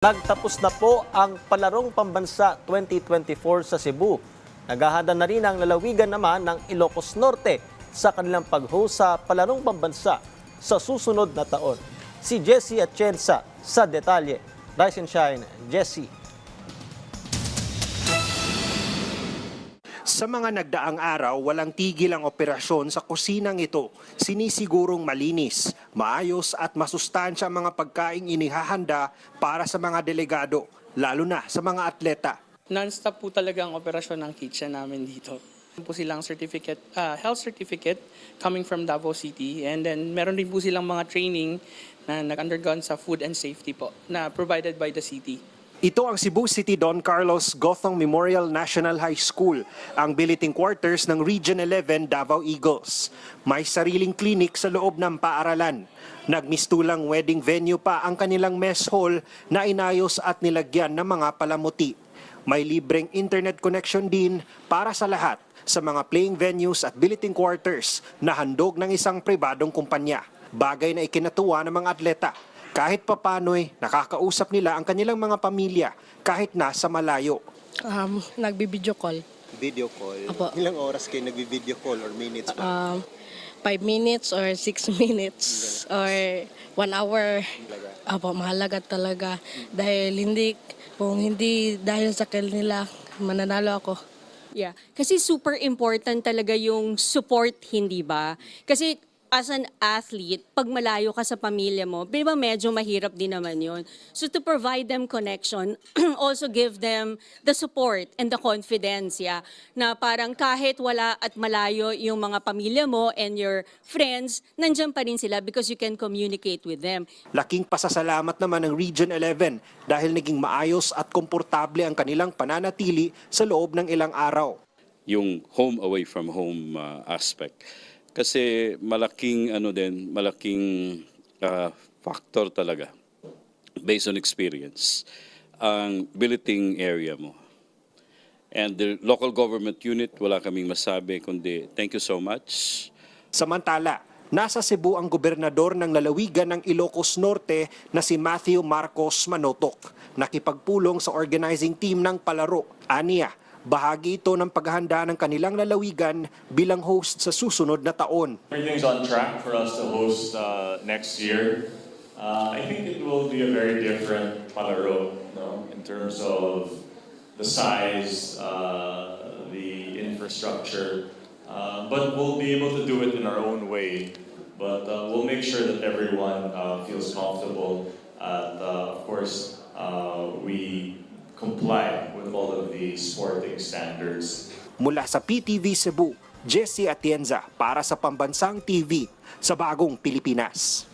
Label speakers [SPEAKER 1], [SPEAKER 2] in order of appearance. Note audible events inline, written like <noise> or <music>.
[SPEAKER 1] Nagtapos na po ang Palarong Pambansa 2024 sa Cebu. Naghahanda na rin ang lalawigan naman ng Ilocos Norte sa kanilang pag-host sa Palarong Pambansa sa susunod na taon. Si Jessie Atienza sa detalye. Rise and Shine, Jessie.
[SPEAKER 2] Sa mga nagdaang araw, walang tigil ang operasyon sa kusinang ito. Sinisigurong malinis, maayos at masustansya ang mga pagkaing inihahanda para sa mga delegado, lalo na sa mga atleta.
[SPEAKER 3] Non-stop po talaga ang operasyon ng kitchen namin dito. Meron po silang certificate, ah, health certificate coming from Davao City and then meron din po silang mga training na nag-undergone sa food and safety po na provided by the city.
[SPEAKER 2] Ito ang Cebu City Don Carlos Gothong Memorial National High School, ang billeting quarters ng Region 11 Davao Eagles. May sariling clinic sa loob ng paaralan. Nagmistulang wedding venue pa ang kanilang mess hall na inayos at nilagyan ng mga palamuti. May libreng internet connection din para sa lahat sa mga playing venues at billeting quarters na handog ng isang pribadong kumpanya. Bagay na ikinatuwa ng mga atleta kahit papano'y nakakausap nila ang kanilang mga pamilya kahit nasa malayo.
[SPEAKER 4] Um, nagbi-video call.
[SPEAKER 5] Video call.
[SPEAKER 4] Apo.
[SPEAKER 5] Ilang oras kayo nagbi-video call or minutes ba?
[SPEAKER 4] Um, five minutes or six <laughs> minutes or one hour. Apo, mahalaga talaga. Dahil hindi, kung hindi dahil sa kanila, mananalo ako.
[SPEAKER 6] Yeah. Kasi super important talaga yung support, hindi ba? Kasi as an athlete, pag malayo ka sa pamilya mo, di ba medyo mahirap din naman yun. So to provide them connection, <clears throat> also give them the support and the confidence, yeah, na parang kahit wala at malayo yung mga pamilya mo and your friends, nandyan pa rin sila because you can communicate with them.
[SPEAKER 2] Laking pasasalamat naman ng Region 11 dahil naging maayos at komportable ang kanilang pananatili sa loob ng ilang araw.
[SPEAKER 7] yung home away from home uh, aspect. Kasi malaking ano din, malaking uh, factor talaga based on experience ang billeting area mo. And the local government unit, wala kaming masabi kundi thank you so much.
[SPEAKER 2] Samantala, nasa Cebu ang gobernador ng lalawigan ng Ilocos Norte na si Matthew Marcos Manotok. Nakipagpulong sa organizing team ng palaro. Aniya, bahagi ito ng paghahanda ng kanilang lalawigan bilang host sa susunod na taon.
[SPEAKER 8] Everything's on track for us to host uh, next year. Uh, I think it will be a very different Palaro, no? in terms of the size, uh, the infrastructure, uh, but we'll be able to do it in our own way. But uh, we'll make sure that everyone uh, feels comfortable. And uh, of course, uh, we comply all of the sporting standards.
[SPEAKER 2] Mula sa PTV Cebu, Jesse Atienza para sa Pambansang TV sa Bagong Pilipinas.